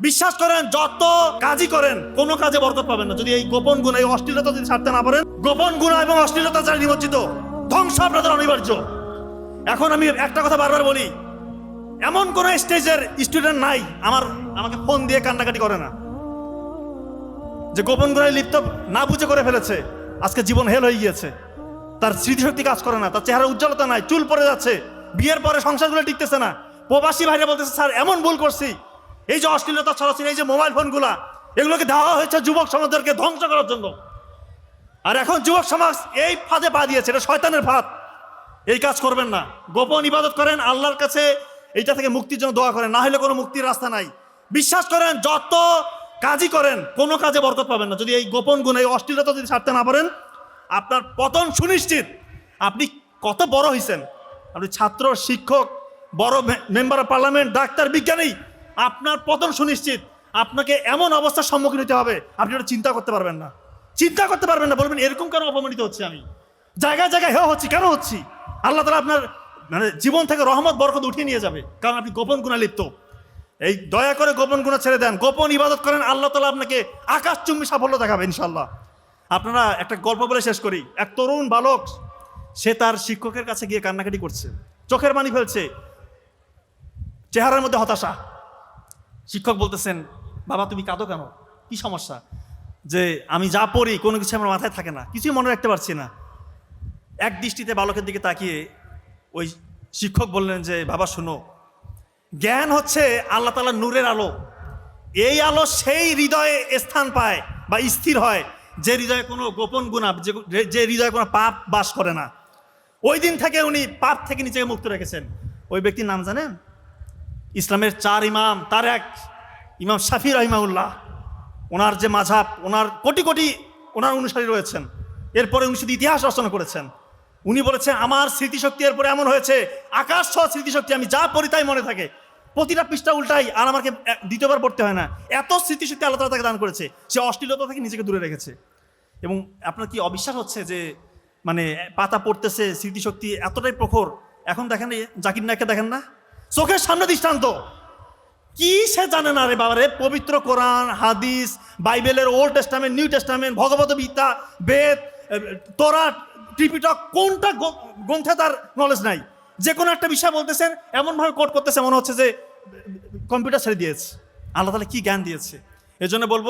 বিশ্বাস করেন, যত কাজই করেন, কোনো কাজে বরকত পাবেন না। যদি এই গোপন গুণ, এই অশ্লীলতা যদি ছাড়তে না পারেন, গোপন গুণ এবং অশ্লীলতা যারা নিমজ্জিত। ধ্বংস আপনাদের অনিবার্য। এখন আমি একটা কথা বারবার বলি, এমন কোন স্টেজের স্টুডেন্ট নাই, আমার, আমাকে ফোন দিয়ে কান্নাকাটি করে না। যে গোপন গুণায় লিপ্ত না বুঝে করে ফেলেছে, আজকে জীবন হেল হয়ে গিয়েছে। তার স্মৃতিশক্তি কাজ করে না, তার চেহারা উজ্জ্বলতা নাই, চুল পড়ে যাচ্ছে, বিয়ের পরে সংসারগুলো টিকতেছে না। প্রবাসী ভাইরা বলতেছে, স্যার, এমন ভুল করছি। এই যে অশ্লীলতা ছড়াচ্ছি এই যে মোবাইল ফোনগুলা, এগুলোকে দেওয়া হয়েছে যুবক সমাজদেরকে ধ্বংস করার জন্য। আর এখন যুবক সমাজ এই ফাঁদে পা দিয়েছে, এটা শয়তানের ফাঁদ। এই কাজ করবেন না। গোপন ইবাদত করেন, আল্লাহর কাছে এইটা থেকে মুক্তির জন্য দোয়া করেন, না হলে কোনো মুক্তির রাস্তা নাই। বিশ্বাস করেন, যত কাজই করেন, কোনো কাজে বরকত পাবেন না। যদি এই গোপন গুণ, এই অশ্লীলতা যদি ছাড়তে না পারেন, আপনার পতন সুনিশ্চিত। আপনি কত বড় হয়েছেন আপনি ছাত্র, শিক্ষক, বড় মেম্বার অফ পার্লামেন্ট, ডাক্তার, বিজ্ঞানী আপনার পতন সুনিশ্চিত। আপনাকে এমন অবস্থার সম্মুখীন হতে হবে, আপনি ওটা চিন্তা করতে পারবেন না। চিন্তা করতে পারবেন না, বলবেন, এরকম কেন অপমানিত হচ্ছে আমি? জায়গায় জায়গায় হেও হচ্ছি, কেন হচ্ছি? আল্লাহ তালা আপনার মানে জীবন থেকে রহমত, বরকত উঠিয়ে নিয়ে যাবে, কারণ আপনি গোপন গুণা লিপ্ত। এই দয়া করে গোপন গুণা ছেড়ে দেন, গোপন ইবাদত করেন, আল্লাহ তালা আপনাকে আকাশচুম্বী সাফল্য দেখাবে ইনশাল্লাহ আপনারা একটা গল্প বলে শেষ করি। এক তরুণ বালক, সে তার শিক্ষকের কাছে গিয়ে কান্নাকাটি করছে। চোখের পানি ফেলছে। চেহারার মধ্যে হতাশা। শিক্ষক বলতেছেন, বাবা, তুমি কাঁদো কেন? কি সমস্যা? যে, আমি যা পড়ি, কোনো কিছু আমার মাথায় থাকে না, কিছুই মনে রাখতে পারছি না। এক দৃষ্টিতে বালকের দিকে তাকিয়ে ওই শিক্ষক বললেন যে, বাবা, শুনো, জ্ঞান হচ্ছে আল্লাহ তালার নূরের আলো। এই আলো সেই হৃদয়ে স্থান পায় বা স্থির হয়, যে হৃদয়ে কোনো গোপন গুণা যে হৃদয়ে কোনো পাপ বাস করে না। ওই দিন থেকে উনি পাপ থেকে নিজেকে মুক্ত রেখেছেন। ওই ব্যক্তির নাম জানেন? ইসলামের চার ইমাম, তার এক ইমাম শাফি রহিমাউল্লাহ ওনার যে মাঝাব, ওনার কোটি কোটি ওনার অনুসারী রয়েছেন। এরপরে উনি শুধু ইতিহাস রচনা করেছেন। উনি বলেছেন, আমার স্মৃতিশক্তি এরপরে এমন হয়েছে আকাশ ছ স্মৃতিশক্তি, আমি যা পড়ি তাই মনে থাকে। প্রতিটা পৃষ্ঠা উল্টাই আর আমাকে দ্বিতীয়বার পড়তে হয় না। এত স্মৃতিশক্তি আল্লাহ তাকে দান করেছে সে অশ্লীলতা থেকে নিজেকে দূরে রেখেছে। এবং আপনার কি অবিশ্বাস হচ্ছে যে মানে পাতা পড়তেছে, স্মৃতিশক্তি এতটাই প্রখর? এখন দেখেন জাকির নায়ককে দেখেন না? চোখের সামনে দৃষ্টান্ত। কি সে জানে না রে বাবা রে পবিত্র কোরআন, হাদিস, বাইবেলের Old Testament, New Testament, Bhagavad Gita, Veda Torah, Tripitaka, কোনটা গ্রন্থে তার নলেজ নাই। যে কোনো একটা বিষয় বলতেছেন, এমনভাবে কোট করতেছে, মনে হচ্ছে যে, কম্পিউটার ছেড়ে দিয়েছে। আল্লাহ তালা কি জ্ঞান দিয়েছে? এজন্য বলব